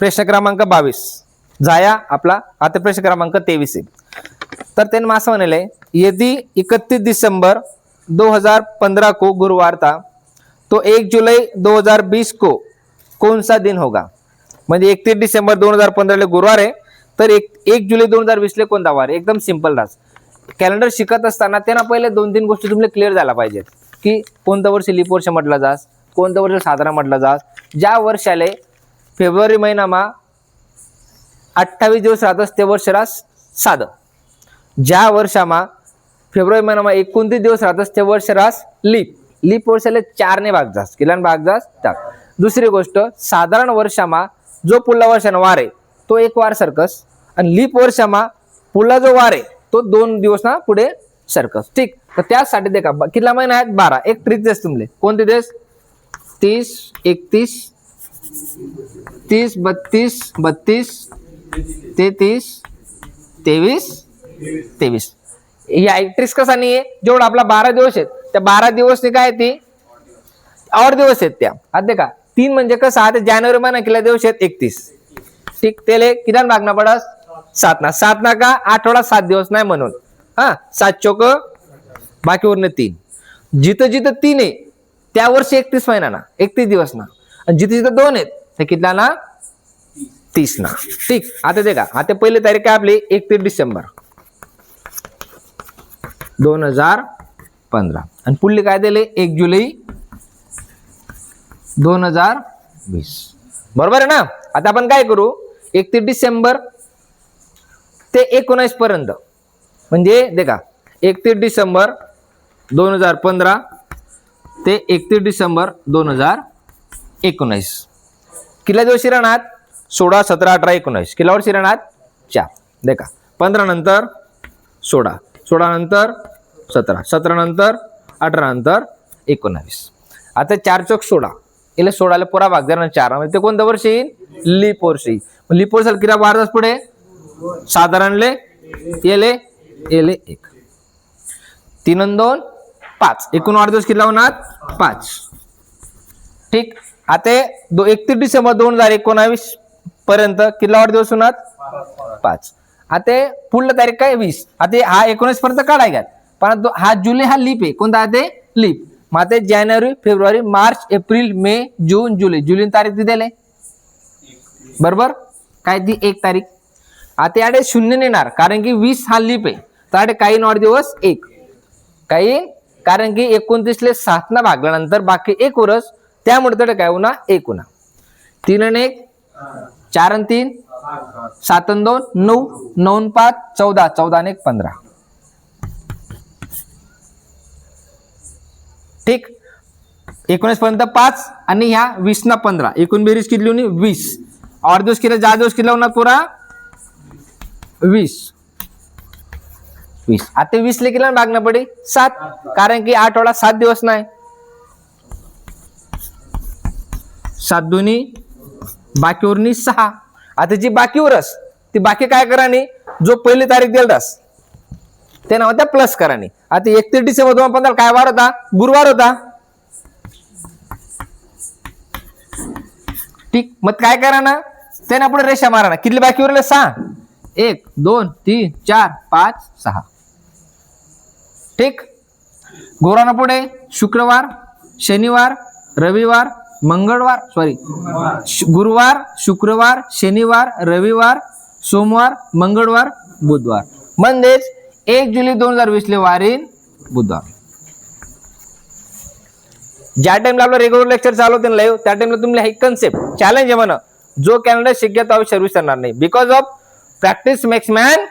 प्रश्न क्रमांक बावीस. जाया आपला आता प्रश्न क्रमांक तेवीस आहे. तर त्यांनी असं म्हणाले यदि इकतीस दिसंबर 2015 को गुरुवार था तो एक जुलाई 2020 को कौन सा दिन होगा? म्हणजे एकतीस डिसेंबर दोन हजार पंधराला गुरुवार आहे तर एक एक जुलै दोन हजार वीसले कोणता वार? एकदम सिंपल रास कॅलेंडर शिकत असताना त्यांना पहिले दोन तीन गोष्टी तुम्हाला क्लिअर झाल्या पाहिजेत. की कोणतं वर्ष लिप वर्ष म्हटलं जास कोणतं वर्ष साधारण म्हटलं जास ज्या वर्षाले फेब्रुवारी महिनामा अठ्ठावीस दिवस राहतस ते वर्ष रास साधं ज्या वर्षामा फेब्रुवारी महिनामा एकोणतीस दिवस राहतस ते वर्ष रास लीप. लीप वर्षाला चारने भाग जास. किलान भाग जास? टाक दुसरी गोष्ट साधारण वर्षामा जो पुढला वर्षानं वार आहे तो एक वार सरकस. आणि लीप वर्षामा पुढला जो वार आहे तो दोन दिवस ना पुढे सरकस. ठीक? तर त्यासाठी देखा का कितला महिना आहेत? बारा. एक ट्रिक देस तुमले. कोणते देस? तीस एकतीस तीस बत्तीस बत्तीस तेहतीस तेवीस तेवीस. या एकतीस कसा नाही आहे जेवढा आपला बारा दिवस आहेत. त्या बारा दिवस काय आहे ती? और दिवस आहेत त्या. आता का तीन म्हणजे कसं? आता जानेवारी महिना किती दिवस आहेत? एकतीस. ठीक त्याला किती भागना पडस? सात ना सात ना का आठवडा सात दिवस नाही म्हणून. हा सात चोक बाकी तीन. जिथं जिथं तीन आहे त्या वर्षी एकतीस महिना ना एकतीस दिवस ना आणि जिथे जिथे दोन आहेत ते कितला ना? तीस ना. ठीक. आता ते का? आता पहिली तारीख काय आपली एकतीस डिसेंबर. दोन हजार पंधरा. आणि पुढली काय दिले? एक जुलै दोन हजार वीस. बरोबर आहे ना? आता आपण काय करू? एकतीस डिसेंबर ते एकोणावीस पर्यंत. म्हणजे देखा एकतीस डिसेंबर दोन हजार पंधरा ते एकतीस डिसेंबर दोन हजार एकोणावीस किल्ल्या दिवशी राहणार? सोळा सतरा अठरा एकोणावीस किल्ल्यावर शिराणात चार. देखा पंधरा नंतर सोळा. सोळा नंतर सतरा. सतरा नंतर अठरा नंतर एकोणावीस आता चार चौक सोळा. इला सोळाला पुरा भाग देणार चार. म्हणजे ते कोणतं वर्ष येईल? लिप वर्ष येईल. लिप वर्षाला किरा बार पुढे? साधारणले येले येले एक. तीन दोन पाच. एकूण वाढदिवस किल्ला होणार? पाच. ठीक? आता दो एकतीस डिसेंबर दोन हजार एकोणावीस पर्यंत किल्ला वाढदिवस होणार पाच. आता पुढलं तारीख काय? वीस. आता हा एकोणीस पर्यंत काढाय पण हा जुलै हा लीप आहे. कोणता? आहे ते लीप. मग आता जानेवारी फेब्रुवारी मार्च एप्रिल मे जून जुलै. जुलै तारीख ती बरोबर? काय ती? एक तारीख. आता याडे शून्य नेणार कारण की वीस हा लीप आहे. तर याडे काही वाढदिवस एक. काही? कारण की एकोणतीसले सात ना भागल्यानंतर बाकी एक वर्ष त्यामुळे तर काय उन्हा एक उन्हा. तीन आणि एक चार आणि तीन सात आणि दोन नऊ नऊ पाच चौदा चौदा आणि एक पंधरा. ठीक? एकोणीस पर्यंत पाच आणि ह्या वीस ना पंधरा. एकूण बेरीज किती लिहून? वीस. और दिवस किती जा दिवस किती लावणार पुरा? वीस. वीस. आता वीस ले किती मागणं पडे सात. कारण की आठवडा सात दिवस नाही. सात दोन्ही बाकीवरनी सहा. आता जी बाकीवरच ती बाकी काय करानी जो पहिली तारीख दिलतास ते नाव त्या प्लस करानी आता एकतीस डिसेंबर दोन पंधरा काय वार होता? गुरुवार होता. ठीक मग काय करा ना? त्यांना पुढे रेषा मारा ना. किती बाकी उरले सहा. एक दोन तीन चार पाच सहा. ठीक? गोराना पुढे शुक्रवार शनिवार रविवार मंगळवार सॉरी गुरुवार शुक्रवार शनिवार रविवार सोमवार मंगळवार बुधवार. म्हणजेच एक जुलै दोन हजार वीसले वारीन बुधवार. ज्या टाइमला आपलं रेग्युलर लेक्चर चालू होते लाईव्ह त्या टाइमला तुम्हाला एक कन्सेप्ट चॅलेंज आहे म्हणा. जो कॅनडा शिकत आयुष्य सर्व्हिस करणार नाही. Because of practice makes man